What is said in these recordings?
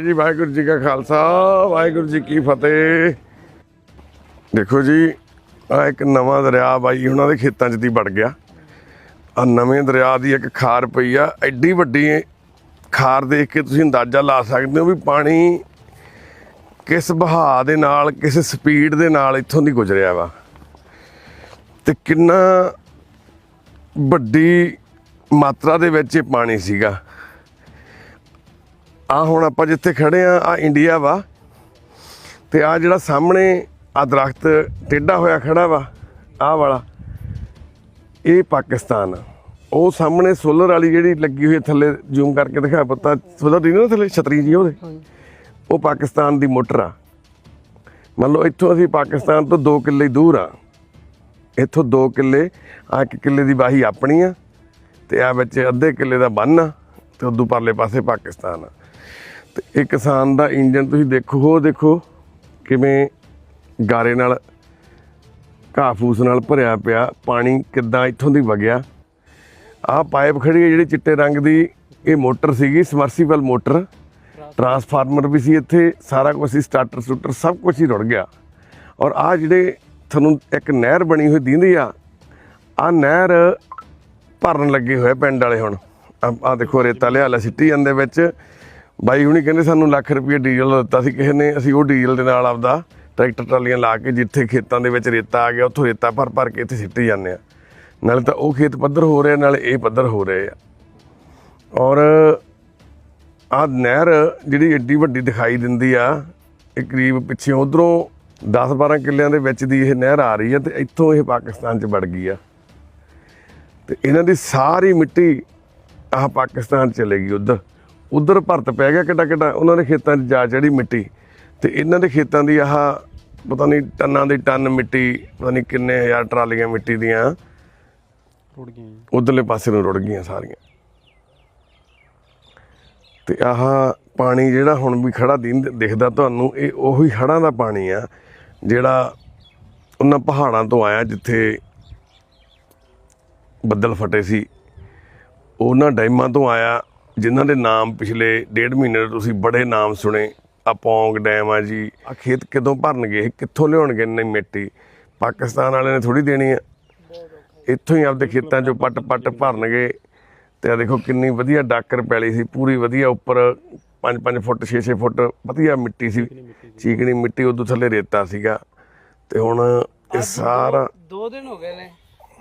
ਜੀ ਵਾਹਿਗੁਰੂ ਜੀ ਕਾ ਖਾਲਸਾ, ਵਾਹਿਗੁਰੂ ਜੀ ਕੀ ਫਤਿਹ। ਦੇਖੋ ਜੀ, ਆ ਇੱਕ ਨਵਾਂ ਦਰਿਆ ਬਾਈ, ਉਹਨਾਂ ਦੇ ਖੇਤਾਂ 'ਚ ਦੀ ਵੜ ਗਿਆ। ਆ ਨਵੇਂ ਦਰਿਆ ਦੀ ਇੱਕ ਖਾਰ ਪਈ ਆ, ਐਡੀ ਵੱਡੀ ਖਾਰ ਦੇਖ ਕੇ ਤੁਸੀਂ ਅੰਦਾਜ਼ਾ ਲਾ ਸਕਦੇ ਹੋ ਵੀ ਪਾਣੀ ਕਿਸ ਬਹਾਅ ਦੇ ਨਾਲ, ਕਿਸ ਸਪੀਡ ਦੇ ਨਾਲ ਇੱਥੋਂ ਦੀ ਗੁਜ਼ਰਿਆ ਵਾ। ਤੇ ਕਿੰਨਾ ਵੱਡੀ ਮਾਤਰਾ ਦੇ ਵਿੱਚ ਇਹ ਪਾਣੀ ਸੀਗਾ। ਆ ਹੁਣ ਆਪਾਂ ਜਿੱਥੇ ਖੜੇ ਆ ਆ ਇੰਡੀਆ ਵਾ। ਤੇ ਆ ਜਿਹੜਾ ਸਾਹਮਣੇ ਆ ਦਰਖਤ ਟੇਢਾ ਹੋਇਆ ਖੜਾ ਵਾ ਆਹ ਵਾਲਾ ਇਹ ਪਾਕਿਸਤਾਨ। ਆ ਉਹ ਸਾਹਮਣੇ ਸੋਲਰ ਵਾਲੀ ਜਿਹੜੀ ਲੱਗੀ ਹੋਈ ਥੱਲੇ ਜ਼ੂਮ ਕਰਕੇ ਦਿਖਾ ਪਤਾ ਸੋਲਰ ਦੀ ਨਾ ਥੱਲੇ ਛਤਰੀ ਜੀ ਉਹਦੇ। ਉਹ ਪਾਕਿਸਤਾਨ ਦੀ ਮੋਟਰ ਆ। ਮੰਨ ਲਓ ਇੱਥੋਂ ਅਸੀਂ ਪਾਕਿਸਤਾਨ ਤੋਂ 2 ਕਿੱਲੇ ਦੂਰ ਆ। ਇੱਥੋਂ 2 ਕਿੱਲੇ ਆ 1 ਕਿੱਲੇ ਦੀ ਵਾਹੀ ਆਪਣੀ ਆ ਤੇ ਆ ਵਿੱਚ ਅੱਧੇ ਕਿੱਲੇ ਦਾ ਬੰਨ ਆ ਤੇ ਉਦੋਂ ਪਰਲੇ ਪਾਸੇ ਪਾਕਿਸਤਾਨ ਆ। ਤੇ ਇਹ ਕਿਸਾਨ ਦਾ ਇੰਜਨ ਤੁਸੀਂ ਦੇਖੋ, ਉਹ ਦੇਖੋ ਕਿਵੇਂ ਗਾਰੇ ਨਾਲ ਘਾਹ ਫੂਸ ਨਾਲ ਭਰਿਆ ਪਿਆ, ਪਾਣੀ ਕਿੱਦਾਂ ਇੱਥੋਂ ਦੀ ਵਗਿਆ। ਆਹ ਪਾਈਪ ਖੜੀ ਹੈ ਜਿਹੜੀ ਚਿੱਟੇ ਰੰਗ ਦੀ, ਇਹ ਮੋਟਰ ਸੀਗੀ ਸਮਰਸੀਬਲ ਮੋਟਰ। ਟਰਾਂਸਫਾਰਮਰ ਵੀ ਸੀ ਇੱਥੇ, ਸਾਰਾ ਕੁਝ ਸੀ ਸਟਾਰਟਰ ਸਟੂਟਰ, ਸਭ ਕੁਝ ਹੀ ਰੁੜ ਗਿਆ। ਔਰ ਆ ਜਿਹੜੇ ਤੁਹਾਨੂੰ ਇੱਕ ਨਹਿਰ ਬਣੀ ਹੋਈ ਦਿੰਦੀ ਆ ਆ ਨਹਿਰ ਭਰਨ ਲੱਗੇ ਹੋਏ ਪਿੰਡ ਵਾਲੇ ਹੁਣ। ਆ ਦੇਖੋ ਰੇਤਾ ਲਿਆ ਲੈ ਸਿੱਟੀ ਜਾਂਦੇ ਵਿੱਚ। ਬਾਈ ਹੁਣੀ ਕਹਿੰਦੇ ਸਾਨੂੰ ਲੱਖ ਰੁਪਏ ਡੀਜ਼ਲ ਦਿੱਤਾ ਸੀ, ਕਿਸੇ ਨੇ, ਅਸੀਂ ਉਹ ਡੀਜ਼ਲ ਦੇ ਨਾਲ ਆਪਦਾ ਟਰੈਕਟਰ ਟਰਾਲੀਆਂ ਲਾ ਕੇ ਜਿੱਥੇ ਖੇਤਾਂ ਦੇ ਵਿੱਚ ਰੇਤਾ ਆ ਗਿਆ, ਉੱਥੋਂ ਰੇਤਾ ਭਰ ਭਰ ਕੇ ਇੱਥੇ ਸਿੱਟੀ ਜਾਂਦੇ ਆ। ਨਾਲੇ ਤਾਂ ਉਹ ਖੇਤ ਪੱਧਰ ਹੋ ਰਿਹਾ, ਨਾਲੇ ਇਹ ਪੱਧਰ ਹੋ ਰਹੇ ਆ। ਔਰ ਆਹ ਨਹਿਰ ਜਿਹੜੀ ਏਡੀ ਵੱਡੀ ਦਿਖਾਈ ਦਿੰਦੀ ਆ, ਇਹ ਕਰੀਬ ਪਿੱਛੇ ਉਧਰੋਂ 10-12 ਕਿੱਲਿਆਂ ਦੇ ਵਿੱਚ ਦੀ ਇਹ ਨਹਿਰ ਆ ਰਹੀ ਹੈ ਤੇ ਇੱਥੋਂ ਇਹ ਪਾਕਿਸਤਾਨ 'ਚ ਵੜ ਗਈ ਆ। ਤੇ ਇਹਨਾਂ ਦੀ ਸਾਰੀ ਮਿੱਟੀ ਆਹ ਪਾਕਿਸਤਾਨ ਚਲੇ ਗਈ ਉਧਰ। ਉਧਰ ਭਰਤ ਪੈ ਗਿਆ ਕਿੱਡਾ ਕਿੱਡਾ ਉਹਨਾਂ ਦੇ ਖੇਤਾਂ 'ਚ ਜਾ ਚੜੀ ਮਿੱਟੀ ਤੇ ਇਹਨਾਂ ਦੇ ਖੇਤਾਂ ਦੀ ਆਹ ਪਤਾ ਨਹੀਂ ਟੰਨਾਂ ਦੀ ਟਨ ਮਿੱਟੀ ਪਤਾ ਨਹੀਂ ਕਿੰਨੇ ਹਜ਼ਾਰ ਟਰਾਲੀਆਂ ਮਿੱਟੀ ਦੀਆਂ। ਰੁੜ ਗਈਆਂ ਉਧਰਲੇ ਪਾਸੇ ਨੂੰ ਰੁੜ ਗਈਆਂ ਸਾਰੀਆਂ। ਤੇ ਆਹ ਪਾਣੀ ਜਿਹੜਾ ਹੁਣ ਵੀ ਖੜਾ ਦਿਖਦਾ ਤੁਹਾਨੂੰ ਇਹ ਉਹੀ ਹੜ੍ਹਾਂ ਦਾ ਪਾਣੀ ਆ ਜਿਹੜਾ ਉਹਨਾਂ ਪਹਾੜਾਂ ਤੋਂ ਆਇਆ ਜਿੱਥੇ ਬੱਦਲ ਫਟੇ ਸੀ। ਉਹਨਾਂ ਡੈਮਾਂ ਤੋਂ ਆਇਆ। ਜਿਨ੍ਹਾਂ ਦੇ ਨਾਮ ਪਿਛਲੇ ਡੇਢ ਮਹੀਨੇ ਤੋਂ ਤੁਸੀਂ ਬੜੇ ਨਾਮ ਸੁਣੇ। ਆ ਪੌਂਗ ਡੈਮ ਆ ਜੀ। ਆ ਖੇਤ ਕਦੋਂ ਭਰਨਗੇ? ਕਿੱਥੋਂ ਲਿਆਉਣਗੇ ਇੰਨੀ ਮਿੱਟੀ? ਪਾਕਿਸਤਾਨ ਵਾਲਿਆਂ ਨੇ ਥੋੜੀ ਦੇਣੀ ਆ। ਇੱਥੋਂ ਹੀ ਆਪਦੇ ਖੇਤਾਂ 'ਚੋਂ ਪੱਟ ਪੱਟ ਭਰਨਗੇ। ਤੇ ਆ ਦੇਖੋ ਕਿੰਨੀ ਵਧੀਆ ਡਾਕਰ ਪੈਲੀ ਸੀ। ਪੂਰੀ ਵਧੀਆ ਉੱਪਰ 5-5 ਫੁੱਟ 6-6 ਫੁੱਟ ਵਧੀਆ ਮਿੱਟੀ ਸੀ। ਚੀਕਣੀ ਮਿੱਟੀ ਉਦੋਂ ਥੱਲੇ ਰੇਤਾ ਸੀਗਾ। ਤੇ ਹੁਣ ਇਹ ਸਾਰਾ ਦੋ ਦਿਨ ਹੋ ਗਏ ਨੇ।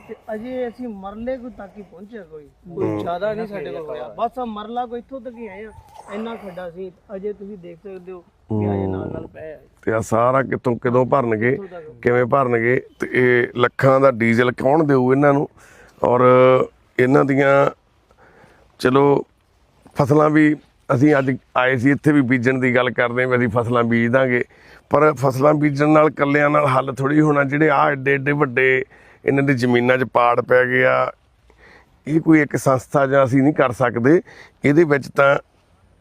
ਤੇ ਅਜੇ ਅਸੀਂ ਮਰਲੇ ਕੋ ਤੱਕ ਹੀ ਪਹੁੰਚਿਆ ਕੋਈ। ਕੋਈ ਜ਼ਿਆਦਾ ਨਹੀਂ ਸਾਡੇ ਕੋਲ ਹੋਇਆ। ਬਸ ਆ ਮਰਲਾ ਕੋ ਇੱਥੋਂ ਤੱਕ ਹੀ ਆਏ ਆ। ਇੰਨਾ ਖੱਡਾ ਸੀ। ਅਜੇ ਤੁਸੀਂ ਦੇਖ ਸਕਦੇ ਹੋ ਕਿ ਅਜੇ ਨਾਲ ਨਾਲ ਪਏ ਆ। ਤੇ ਆ ਸਾਰਾ ਕਿਤੋਂ ਕਦੋਂ ਭਰਨਗੇ ਕਿਵੇਂ ਭਰਨਗੇ ਤੇ ਇਹ ਲੱਖਾਂ ਦਾ ਡੀਜ਼ਲ ਕੌਣ ਦੇਊ ਇਹਨਾਂ ਨੂੰ? ਔਰ ਇਹਨਾਂ ਦੀਆਂ ਚਲੋ ਫਸਲਾਂ ਵੀ ਅਸੀਂ ਅੱਜ ਆਏ ਸੀ ਇੱਥੇ ਵੀ ਬੀਜਣ ਦੀ ਗੱਲ ਕਰਦੇ ਹਾਂ ਵੀ ਅਸੀਂ ਫਸਲਾਂ ਬੀਜ ਦਾਂਗੇ। ਪਰ ਫਸਲਾਂ ਬੀਜਣ ਨਾਲ ਕੱਲਿਆਂ ਨਾਲ ਹੱਲ ਥੋੜੀ ਹੋਣਾ ਜਿਹੜੇ ਆ ਏਡੇ ਏਡੇ ਵੱਡੇ ਇਹਨਾਂ ਦੀ ਜ਼ਮੀਨਾਂ 'ਚ ਪਾੜ ਪੈ ਗਿਆ। ਇਹ ਕੋਈ ਇੱਕ ਸੰਸਥਾ ਜਾਂ ਅਸੀਂ ਨਹੀਂ ਕਰ ਸਕਦੇ। ਇਹਦੇ ਵਿੱਚ ਤਾਂ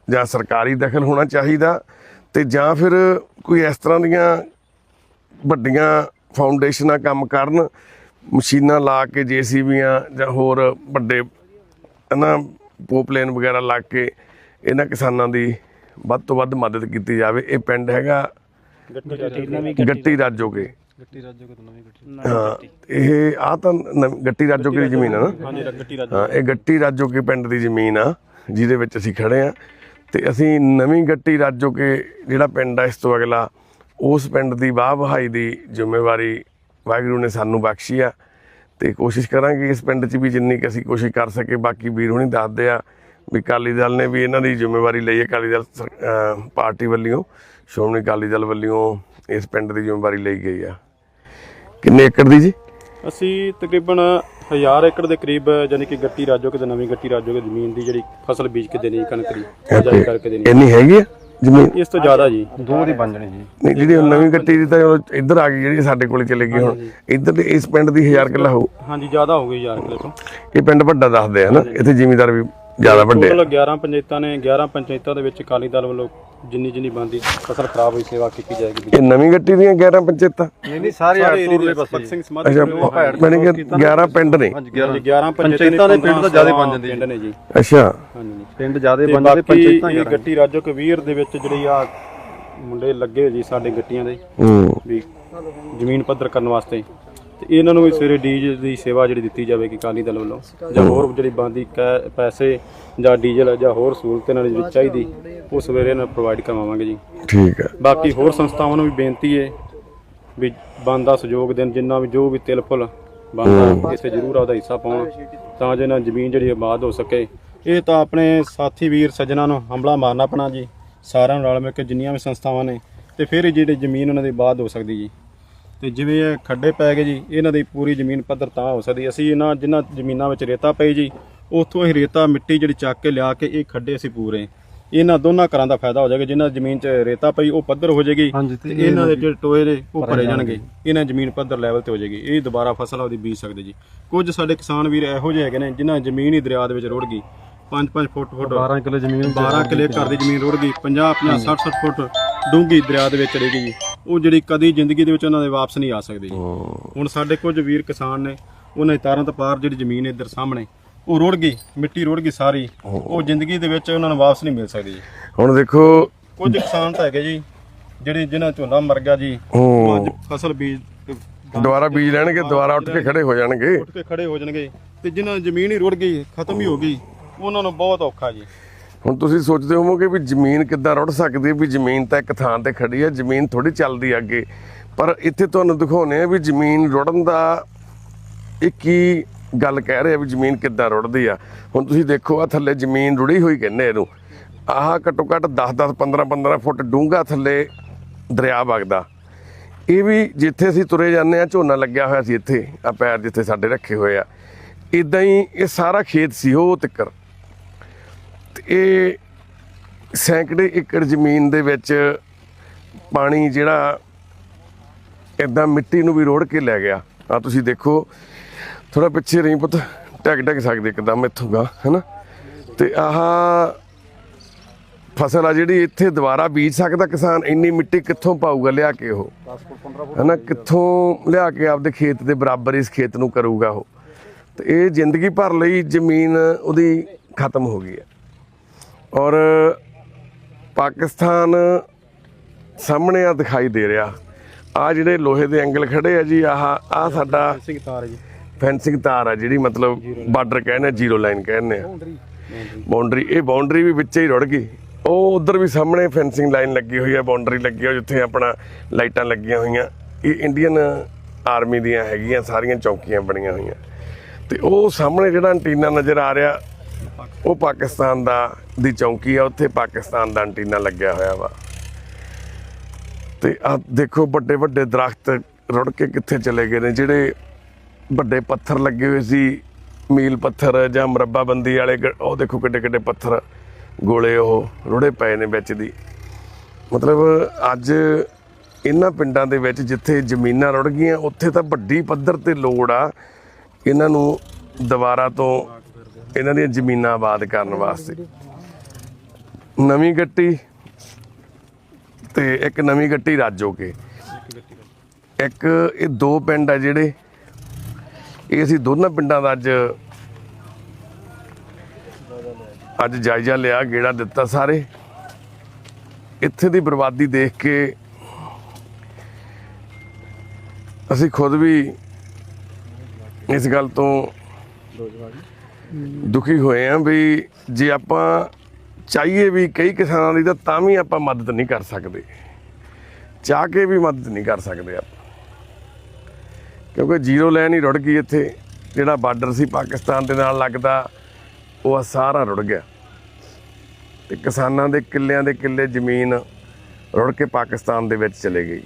ਜਾਂ ਸਰਕਾਰੀ ਦਖਲ ਹੋਣਾ ਚਾਹੀਦਾ ਤੇ ਜਾਂ ਫਿਰ ਕੋਈ ਇਸ ਤਰ੍ਹਾਂ ਦੀਆਂ ਵੱਡੀਆਂ ਫਾਊਂਡੇਸ਼ਨਾਂ ਕੰਮ ਕਰਨ ਮਸ਼ੀਨਾਂ ਲਾ ਕੇ ਜੀਸੀਬੀਆਂ ਜਾਂ ਹੋਰ ਵੱਡੇ ਨਾ ਪੋਪਲੇਨ ਵਗੈਰਾ ਲਾ ਕੇ ਇਹਨਾਂ ਕਿਸਾਨਾਂ ਦੀ ਵੱਧ ਤੋਂ ਵੱਧ ਮਦਦ ਕੀਤੀ ਜਾਵੇ। ਇਹ ਪਿੰਡ ਹੈਗਾ ਗੱਟੀ ਰਾਜੋਗੇ ਗੱਟੀ ਰਾਜੋ ਕੋ ਨਵੀਂ ਗੱਟੀ। ਹਾਂ ਇਹ ਆ ਤਾਂ ਨਵੀਂ- ਗੱਟੀ ਰਾਜੋਗੇ ਦੀ ਜ਼ਮੀਨ ਆ ਨਾ। ਹਾਂਜੀ ਗੱਟੀ ਰਾਜੋ ਹਾਂ ਇਹ ਗੱਟੀ ਰਾਜੋਕੇ ਪਿੰਡ ਦੀ ਜ਼ਮੀਨ ਆ ਜਿਹਦੇ ਵਿੱਚ ਅਸੀਂ ਖੜੇ ਆ। ਤੇ ਅਸੀਂ ਨਵੀਂ ਗੱਟੀ ਰਾਜੋਕੇ ਜਿਹੜਾ ਪਿੰਡ ਆ ਇਸ ਤੋਂ ਅਗਲਾ ਉਸ ਪਿੰਡ ਦੀ ਵਾਹ ਵਹਾਈ ਦੀ ਜ਼ਿੰਮੇਵਾਰੀ ਵਾਹਿਗੁਰੂ ਨੇ ਸਾਨੂੰ ਬਖਸ਼ੀ ਆ। ਤੇ ਕੋਸ਼ਿਸ਼ ਕਰਾਂਗੇ ਇਸ ਪਿੰਡ 'ਚ ਵੀ ਜਿੰਨੀ ਕਿ ਅਸੀਂ ਕੋਸ਼ਿਸ਼ ਕਰ ਸਕੇ ਬਾਕੀ ਵੀਰ ਹੁਣੀ ਦੱਸਦੇ ਆ ਵੀ ਅਕਾਲੀ ਦਲ ਨੇ ਵੀ ਇਹਨਾਂ ਦੀ ਜ਼ਿੰਮੇਵਾਰੀ ਲਈ ਹੈ ਅਕਾਲੀ ਦਲ ਸਰ- ਅਹ ਪਾਰਟੀ ਵੱਲੋਂ ਸ਼੍ਰੋਮਣੀ ਅਕਾਲੀ ਦਲ ਵੱਲੋਂ ਇਸ ਪਿੰਡ ਦੀ ਜ਼ਿੰਮੇਵਾਰੀ ਲਈ ਗਈ ਆ। ਕਿੰਨੇ ਏਕੜ ਦੀ ਜੀ? ਅਸੀਂ ਤਕਰੀਬਨ 1000 ਏਕੜ ਦੇ ਕਰੀਬ ਯਾਨੀ ਕਿ ਗੱਟੀ ਰਾਜੋ ਕੇ ਤੇ ਨਵੀਂ ਗੱਟੀ ਰਾਜੋ ਕੇ ਜ਼ਮੀਨ ਦੀ ਜਿਹੜੀ ਫਸਲ ਬੀਜ ਕੇ ਦੇਣੀ ਕਣਕ ਦੀ ਬਿਜਾਈ ਕਰਕੇ ਦੇਣੀ। ਇੰਨੀ ਹੈਗੀ ਆ ਜ਼ਮੀਨ? ਇਸ ਤੋਂ ਜ਼ਿਆਦਾ ਜੀ। ਦੋ ਦੀ ਬਣ ਜਾਣੀ ਜੀ। ਨਹੀਂ ਜਿਹੜੀ ਹੁਣ ਨਵੀਂ ਗੱਟੀ ਦੀ ਤਾਂ ਉਹ ਇੱਧਰ ਆ ਗਈ ਜਿਹੜੀ ਸਾਡੇ ਕੋਲ ਚਲੇ ਗਈ ਹੁਣ। ਇੱਧਰ ਦੇ ਇਸ ਪਿੰਡ ਦੀ 1000 ਕਿੱਲਾ ਹੋ ਹਾਂਜੀ ਜ਼ਿਆਦਾ ਹੋ ਗਈ 1000 ਕਿਲੇ ਤੋਂ। ਇਹ ਪਿੰਡ ਵੱਡਾ ਦੱਸਦੇ ਆ ਨਾ ਇੱਥੇ ਜ਼ਿਮੀਦਾਰ ਵੀ ਜ਼ਿਆਦਾ ਵੱਡੇ ਟੋਟਲ 11 ਪੰਚਾਇਤਾਂ ਨੇ 11 ਪੰਚਾਇਤਾਂ ਦੇ ਵਿੱਚ ਅਕਾਲੀ ਦਲ ਵੱਲੋਂ ਜਿੰਨੀ ਜਿੰਨੀ ਬੰਦੀ ਫਸਲ ਖਰਾਬ ਹੋਈ ਸੇਵਾ ਕੀਤੀ ਜਾਏਗੀ ਇਹ ਨਵੀਂ ਗੱਟੀ ਦੀਆਂ 11 ਪੰਚਾਇਤਾਂ? ਨਹੀਂ ਨਹੀਂ ਸਾਰੇ ਆਟੂਰਲੇ ਪਾਸੇ ਸਿੰਘ ਸਮਾਧੀ ਅੱਛਾ ਮੈਨੇ ਕਿ 11 ਪਿੰਡ ਨੇ? ਹਾਂਜੀ 11 11 ਪੰਚਾਇਤਾਂ ਦੇ ਪਿੰਡ ਤਾਂ ਜ਼ਿਆਦਾ ਬਣ ਜਾਂਦੇ ਪਿੰਡ ਨੇ ਜੀ। ਅੱਛਾ। ਹਾਂਜੀ। ਪਿੰਡ ਜ਼ਿਆਦਾ ਬਣ ਜਾਂਦੇ ਪੰਚਾਇਤਾਂ ਇਹ ਗੱਟੀ ਰਾਜੋ ਕਵੀਰ ਦੇ ਵਿੱਚ ਜਿਹੜੀ ਆ ਮੁੰਡੇ ਲੱਗੇ ਜੀ ਸਾਡੇ ਗੱਟੀਆਂ ਦੇ ਹੂੰ। ਵੀ ਜ਼ਮੀਨ ਪੱਧਰ ਕਰਨ ਵਾਸਤੇ। ਇਹਨਾਂ ਨੂੰ ਵੀ ਸਵੇਰੇ ਡੀਜ਼ਲ ਦੀ ਸੇਵਾ ਜਿਹੜੀ ਦਿੱਤੀ ਜਾਵੇਗੀ ਅਕਾਲੀ ਦਲ ਵੱਲੋਂ ਜਾਂ ਹੋਰ ਜਿਹੜੀ ਬੰਦੀ ਪੈਸੇ ਜਾਂ ਡੀਜ਼ਲ ਜਾਂ ਹੋਰ ਸਹੂਲਤ ਇਹਨਾਂ ਜਿਹੜੀ ਚਾਹੀਦੀ ਉਹ ਸਵੇਰੇ ਇਹਨਾਂ ਨੂੰ ਪ੍ਰੋਵਾਈਡ ਕਰਵਾਵਾਂਗੇ ਜੀ। ਠੀਕ ਹੈ। ਬਾਕੀ ਹੋਰ ਸੰਸਥਾਵਾਂ ਨੂੰ ਵੀ ਬੇਨਤੀ ਹੈ ਵੀ ਬੰਦਾ ਸਹਿਯੋਗ ਦੇਣ ਜਿੰਨਾ ਵੀ ਜੋ ਵੀ ਤਿਲ ਫੁੱਲ ਬੰਦਾ ਇਸੇ ਜ਼ਰੂਰ ਆਪਦਾ ਹਿੱਸਾ ਪਾਉਣ ਤਾਂ ਜੋ ਇਹਨਾਂ ਜ਼ਮੀਨ ਜਿਹੜੀ ਆਬਾਦ ਹੋ ਸਕੇ। ਇਹ ਤਾਂ ਆਪਣੇ ਸਾਥੀ ਵੀਰ ਸੱਜਣਾ ਨੂੰ ਹੰਬਲਾ ਮਾਰਨਾ ਪੈਣਾ ਜੀ ਸਾਰਿਆਂ ਨੂੰ ਰਲ ਮਿਲ ਕੇ ਜਿੰਨੀਆਂ ਵੀ ਸੰਸਥਾਵਾਂ ਨੇ ਤੇ ਫਿਰ ਜਿਹੜੀ ਜ਼ਮੀਨ ਉਹਨਾਂ ਦੀ ਆਬਾਦ ਹੋ ਸਕਦੀ ਜੀ। ਤੇ ਜਿਵੇਂ ਇਹ ਖੱਡੇ ਪੈ ਗਏ ਜੀ ਇਹਨਾਂ ਦੀ ਪੂਰੀ ਜ਼ਮੀਨ ਪੱਧਰ ਤਾਂ ਹੋ ਸਕਦੀ ਅਸੀਂ ਇਹਨਾਂ ਜਿਨ੍ਹਾਂ ਜ਼ਮੀਨਾਂ ਵਿੱਚ ਰੇਤਾ ਪਈ ਜੀ ਉੱਥੋਂ ਇਹ ਰੇਤਾ ਮਿੱਟੀ ਜਿਹੜੀ ਚੱਕ ਕੇ ਲਿਆ ਕੇ ਇਹ ਖੱਡੇ ਅਸੀਂ ਪੂਰੇ। ਇਹਨਾਂ ਦੋਨਾਂ ਘਰਾਂ ਦਾ ਫਾਇਦਾ ਹੋ ਜਾਏਗਾ ਜਿਨ੍ਹਾਂ ਜ਼ਮੀਨ 'ਚ ਰੇਤਾ ਪਈ ਉਹ ਪੱਧਰ ਹੋ ਜਾਏਗੀ ਤੇ ਇਹਨਾਂ ਦੇ ਜਿਹੜੇ ਟੋਏ ਨੇ ਉਹ ਭਰੇ ਜਾਣਗੇ। ਇਹਨਾਂ ਜ਼ਮੀਨ ਪੱਧਰ ਲੈਵਲ ਤੇ ਹੋ ਜਾਏਗੀ। ਇਹ ਦੁਬਾਰਾ ਫਸਲ ਆਪਦੀ ਬੀਜ ਸਕਦੇ ਜੀ। ਕੁਝ ਸਾਡੇ ਕਿਸਾਨ ਵੀਰ ਇਹੋ ਜਿਹੇ ਹੈਗੇ ਨੇ ਜਿਨ੍ਹਾਂ ਜ਼ਮੀਨ ਹੀ ਦਰਿਆ ਦੇ ਵਿੱਚ ਰੁੜ ਗਈ। 5-5 ਫੁੱਟ ਫੁੱਟ 12 ਕਿਲੋ ਜ਼ਮੀਨ 12 ਕਿਲੇ ਘਰ ਦੀ ਜ਼ਮੀਨ ਰੁੜ ਗਈ। 50 50 60 60 ਫੁੱਟ ਡੂੰਗੀ ਦਰਿਆ ਦੇ ਵਿੱਚ ਚਲੀ ਗਈ। ਜੀ ਉਹ ਜਿਹੜੀ ਕਦੀ ਜ਼ਿੰਦਗੀ ਦੇ ਵਿੱਚ ਉਹਨਾਂ ਦੇ ਵਾਪਸ ਨਹੀਂ ਆ ਸਕਦੀ। ਜੀ ਹੁਣ ਸਾਡੇ ਕੁਝ ਵੀਰ ਕਿਸਾਨ ਨੇ ਉਹਨਾਂ ਦੀ ਤਾਰਾਂ ਤੋਂ ਪਾਰ ਜਿਹੜੀ ਜ਼ਮੀਨ ਹੈ ਇੱਧਰ ਸਾਹਮਣੇ ਉਹ ਰੁੜ ਗਈ ਮਿੱਟੀ ਰੁੜ ਗਈ ਸਾਰੀ। ਉਹ ਜ਼ਿੰਦਗੀ ਦੇ ਵਿੱਚ ਉਹਨਾਂ ਨੂੰ ਵਾਪਸ ਨਹੀਂ ਮਿਲ ਸਕਦੀ ਜੀ। ਹੁਣ ਦੇਖੋ ਕੁਝ ਕਿਸਾਨ ਤਾਂ ਹੈਗੇ ਜੀ ਜਿਹੜੇ ਜਿਨ੍ਹਾਂ ਝੋਨਾ ਮਰ ਗਿਆ ਜੀ। ਉਹ ਅੱਜ ਫਸਲ ਬੀਜ ਦੁਬਾਰਾ ਬੀਜ ਲੈਣਗੇ ਦੁਬਾਰਾ ਉੱਠ ਕੇ ਖੜੇ ਹੋ ਜਾਣਗੇ। ਉੱਠ ਕੇ ਖੜੇ ਹੋ ਜਾਣਗੇ। ਤੇ ਜਿਨ੍ਹਾਂ ਦੀ ਜ਼ਮੀਨ ਹੀ ਰੁੜ ਗਈ ਖਤਮ ਹੀ ਹੋ ਗਈ ਉਹਨਾਂ ਨੂੰ ਬਹੁਤ ਔਖਾ ਜੀ। ਹੁਣ ਤੁਸੀਂ ਸੋਚਦੇ ਹੋਵੋਗੇ ਵੀ ਜ਼ਮੀਨ ਕਿੱਦਾਂ ਰੁੜ ਸਕਦੀ ਹੈ, ਵੀ ਜ਼ਮੀਨ ਤਾਂ ਇੱਕ ਥਾਂ ਤੇ ਖੜੀ ਹੈ, ਜ਼ਮੀਨ ਥੋੜੀ ਚੱਲਦੀ ਅੱਗੇ। ਪਰ ਇੱਥੇ ਤੁਹਾਨੂੰ ਦਿਖਾਉਨੇ ਆ ਵੀ ਜ਼ਮੀਨ ਰੁੜਨ ਦਾ ਇਹ ਕੀ ਗੱਲ ਕਹਿ ਰਿਹਾ ਵੀ ਜ਼ਮੀਨ ਕਿੱਦਾਂ ਰੁੜਦੀ ਆ। ਹੁਣ ਤੁਸੀਂ ਦੇਖੋ ਆ ਥੱਲੇ ਜ਼ਮੀਨ ਰੁੜੀ ਹੋਈ ਕਹਿੰਦੇ ਇਹਨੂੰ। ਆਹ ਘੱਟੋ ਘੱਟ 10 10 15 15 ਫੁੱਟ ਡੂੰਘਾ ਥੱਲੇ ਦਰਿਆ ਵਗਦਾ। ਇਹ ਵੀ ਜਿੱਥੇ ਅਸੀਂ ਤੁਰੇ ਜਾਂਦੇ ਆ ਝੋਨਾ ਲੱਗਿਆ ਹੋਇਆ ਸੀ ਇੱਥੇ ਆ ਪੈਰ ਜਿੱਥੇ ਸਾਡੇ ਰੱਖੇ ਹੋਏ ਆ। ਇਦਾਂ ਹੀ ਇਹ ਸਾਰਾ ਖੇਤ ਸੀ ਉਹ ਤਿੱਕਰ। ਇਹ ਸੈਂਕੜੇ ਏਕੜ ਜ਼ਮੀਨ ਦੇ ਵਿੱਚ ਪਾਣੀ ਜਿਹੜਾ ਇਦਾਂ ਮਿੱਟੀ ਨੂੰ ਵੀ ਰੋੜ ਕੇ ਲੈ ਗਿਆ। ਆ ਤੁਸੀਂ ਦੇਖੋ ਥੋੜਾ ਪਿੱਛੇ ਰਹੀ ਪੁੱਤ ਟਕ ਟਕ ਸਕਦੇ ਇੱਕਦਮ ਇੱਥੋਂ ਗਾ, ਹੈਨਾ? ਤੇ ਆਹ ਫਸਲ ਆ ਜਿਹੜੀ ਇੱਥੇ ਦੁਬਾਰਾ ਬੀਜ ਸਕਦਾ ਕਿਸਾਨ, ਇੰਨੀ ਮਿੱਟੀ ਕਿੱਥੋਂ ਪਾਊਗਾ ਲਿਆ ਕੇ ਉਹ? ਹੈਨਾ, ਕਿੱਥੋਂ ਲਿਆ ਕੇ ਆਪਦੇ ਖੇਤ ਦੇ ਬਰਾਬਰ ਇਸ ਖੇਤ ਨੂੰ ਕਰੂਗਾ ਉਹ? ਤੇ ਇਹ ਜ਼ਿੰਦਗੀ ਭਰ ਲਈ ਜ਼ਮੀਨ ਉਹਦੀ ਖਤਮ ਹੋ ਗਈ ਹੈ। ਔਰ ਪਾਕਿਸਤਾਨ ਸਾਹਮਣੇ ਆ ਦਿਖਾਈ ਦੇ ਰਿਹਾ। ਆ ਜਿਹੜੇ ਲੋਹੇ ਦੇ ਐਂਗਲ ਖੜੇ ਆ ਜੀ ਆਹ ਆ ਸਾਡਾ ਸਿੰਘ ਤਾਰ ਜੀ। ਫੈਂਸਿੰਗ ਤਾਰ ਆ ਜਿਹੜੀ ਮਤਲਬ ਬਾਰਡਰ ਕਹਿੰਦੇ ਜ਼ੀਰੋ ਲਾਈਨ ਕਹਿੰਦੇ ਆ। ਬਾਉਂਡਰੀ ਇਹ ਬਾਉਂਡਰੀ ਵੀ ਵਿੱਚੇ ਹੀ ਰੁੜ ਗਈ। ਉਹ ਉਧਰ ਵੀ ਸਾਹਮਣੇ ਫੈਂਸਿੰਗ ਲਾਈਨ ਲੱਗੀ ਹੋਈ ਹੈ ਬਾਉਂਡਰੀ ਲੱਗੀ ਹੋਈ ਜਿੱਥੇ ਆਪਣਾ ਲਾਈਟਾਂ ਲੱਗੀਆਂ ਹੋਈਆਂ। ਇਹ ਇੰਡੀਅਨ ਆਰਮੀ ਦੀਆਂ ਹੈਗੀਆਂ ਸਾਰੀਆਂ ਚੌਕੀਆਂ ਬਣੀਆਂ ਹੋਈਆਂ। ਤੇ ਉਹ ਸਾਹਮਣੇ ਜਿਹੜਾ ਐਂਟੀਨਾ ਨਜ਼ਰ ਆ ਰਿਹਾ ਉਹ ਪਾਕਿਸਤਾਨ ਦਾ ਦੀ ਚੌਂਕੀ ਆ, ਉੱਥੇ ਪਾਕਿਸਤਾਨ ਦਾ ਐਂਟੀਨਾ ਲੱਗਿਆ ਹੋਇਆ ਵਾ। ਤੇ ਆ ਦੇਖੋ ਵੱਡੇ ਵੱਡੇ ਦਰਖਤ ਰੁੜ ਕੇ ਕਿੱਥੇ ਚਲੇ ਗਏ ਨੇ, ਜਿਹੜੇ ਵੱਡੇ ਪੱਥਰ ਲੱਗੇ ਹੋਏ ਸੀ, ਮੀਲ ਪੱਥਰ ਜਾਂ ਮਰੱਬਾਬੰਦੀ ਵਾਲੇ ਉਹ ਦੇਖੋ ਕਿੱਡੇ ਕਿੱਡੇ ਪੱਥਰ ਗੋਲੇ ਉਹ ਰੁੜੇ ਪਏ ਨੇ ਵਿੱਚ ਦੀ। ਮਤਲਬ ਅੱਜ ਇਹਨਾਂ ਪਿੰਡਾਂ ਦੇ ਵਿੱਚ ਜਿੱਥੇ ਜ਼ਮੀਨਾਂ ਰੁੜ ਗਈਆਂ, ਉੱਥੇ ਤਾਂ ਵੱਡੀ ਪੱਧਰ ਤੇ ਲੋੜ ਆ, ਇਹਨਾਂ ਨੂੰ ਦੁਬਾਰਾ ਤੋਂ ਇਹਨਾਂ ਦੀਆਂ ਜ਼ਮੀਨਾਂ ਆਬਾਦ ਕਰਨ ਵਾਸਤੇ। ਨਵੀਂ ਗੱਟੀ ਤੇ ਇੱਕ ਨਵੀਂ ਗੱਟੀ ਰਾਜੋ ਕੇ। ਇੱਕ ਇਹ ਦੋ ਪਿੰਡ ਆ ਜਿਹੜੇ, ਇਹ ਅਸੀਂ ਦੋਨਾਂ ਪਿੰਡਾਂ ਦਾ ਅੱਜ ਅੱਜ ਜਾਇਜ਼ਾ ਲਿਆ, ਗੇੜਾ ਦਿੱਤਾ ਸਾਰੇ। ਇੱਥੇ ਦੀ ਬਰਬਾਦੀ ਦੇਖ ਕੇ ਅਸੀਂ ਖੁਦ ਵੀ ਇਸ ਗੱਲ ਤੋਂ ਦੁਖੀ ਹੋਏ ਆ ਵੀ ਜੇ ਆਪਾਂ ਚਾਹੀਏ ਵੀ ਕਈ ਕਿਸਾਨਾਂ ਦੀ ਤਾਂ ਤਾਂ ਵੀ ਆਪਾਂ ਮਦਦ ਨਹੀਂ ਕਰ ਸਕਦੇ। ਚਾਹ ਕੇ ਵੀ ਮਦਦ ਨਹੀਂ ਕਰ ਸਕਦੇ ਆਪਾਂ। ਕਿਉਂਕਿ ਜ਼ੀਰੋ ਲਾਈਨ ਹੀ ਰੁੜ ਗਈ ਇੱਥੇ। ਜਿਹੜਾ ਬਾਰਡਰ ਸੀ ਪਾਕਿਸਤਾਨ ਦੇ ਨਾਲ ਲੱਗਦਾ, ਉਹ ਆ ਸਾਰਾ ਰੁੜ ਗਿਆ। ਤੇ ਕਿਸਾਨਾਂ ਦੇ ਕਿੱਲਿਆਂ ਦੇ ਕਿੱਲੇ ਜ਼ਮੀਨ ਰੁੜ ਕੇ ਪਾਕਿਸਤਾਨ ਦੇ ਵਿੱਚ ਚਲੇ ਗਈ।